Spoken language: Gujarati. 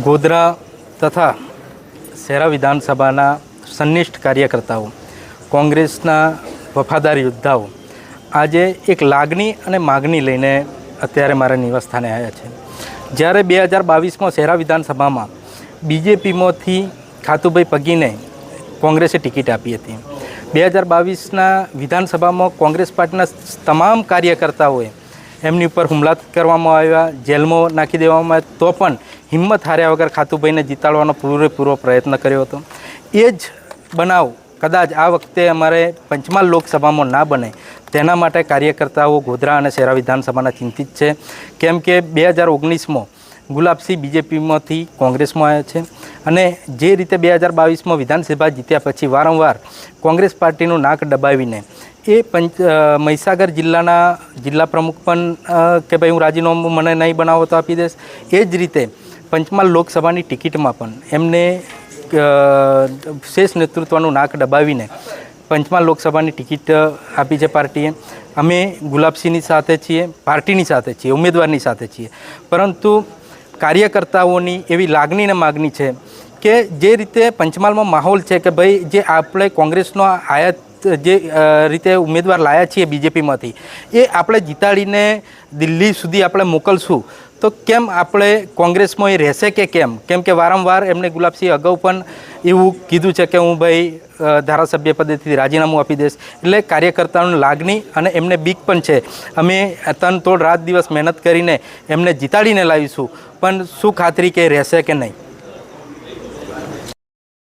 ગોધરા તથા શહેરા વિધાનસભાના સંનિષ્ઠ કાર્યકર્તાઓ, કોંગ્રેસના વફાદાર યોદ્ધાઓ, આજે એક લાગણી અને માગણી લઈને અત્યારે મારા નિવાસસ્થાને આવ્યા છે. જ્યારે બે હજાર બાવીસમાં શહેરા વિધાનસભામાં બીજેપીમાંથી ખાતુભાઈ પગીને કોંગ્રેસે ટિકિટ આપી હતી. બે હજાર બાવીસના વિધાનસભામાં કોંગ્રેસ પાર્ટીના તમામ કાર્યકર્તાઓએ એમની ઉપર હુમલા કરવામાં આવ્યા, જેલમાં નાખી દેવામાં આવ્યા, તો પણ હિંમત હાર્યા વગર ખાતુભાઈને જીતાડવાનો પૂરેપૂરો પ્રયત્ન કર્યો હતો. એ જ બનાવ કદાચ આ વખતે અમારે પંચમહાલ લોકસભામાં ના બને. તેના માટે કાર્યકર્તાઓ ગોધરા અને શહેરા વિધાનસભાના ચિંતિત છે. કેમ કે બે હજાર ઓગણીસમાં ગુલાબસિંહ બીજેપીમાંથી કોંગ્રેસમાં આવ્યા છે અને જે રીતે બે હજાર બાવીસમાં વિધાનસભા જીત્યા પછી વારંવાર કોંગ્રેસ પાર્ટીનું નાક દબાવીને એ પંચ મહીસાગર જિલ્લાના જિલ્લા પ્રમુખ પણ કે ભાઈ હું રાજીનામું મને નહીં બનાવો તો આપી દઈશ. એ જ રીતે પંચમહાલ લોકસભાની ટિકિટમાં પણ એમને શેષ નેતૃત્વનું નાક દબાવીને પંચમહાલ લોકસભાની ટિકિટ આપી છે પાર્ટીએ. અમે ગુલાબસિંહની સાથે છીએ, પાર્ટીની સાથે છીએ, ઉમેદવારની સાથે છીએ. પરંતુ કાર્યકર્તાઓની એવી લાગણી અને માગણી છે કે જે રીતે પંચમહાલમાં માહોલ છે કે ભાઈ જે આપણે કોંગ્રેસનો આયાત જે રીતે ઉમેદવાર લાયા છીએ બીજેપીમાંથી, એ આપણે જીતાડીને દિલ્હી સુધી આપણે મોકલશું. તો કેમ આપણે કોંગ્રેસમાં એ રહેશે કે કેમ? કેમ કે વારંવાર એમને ગુલાબસિંહ અગાઉ પણ એવું કીધું છે કે હું ભાઈ ધારાસભ્ય પદેથી રાજીનામું આપી દઈશ. એટલે કાર્યકર્તાઓની લાગણી અને એમને બીક પણ છે. અમે તન તોડ રાત દિવસ મહેનત કરીને એમને જીતાડીને લાવીશું. પણ શું ખાતરી કે રહેશે કે નહીં?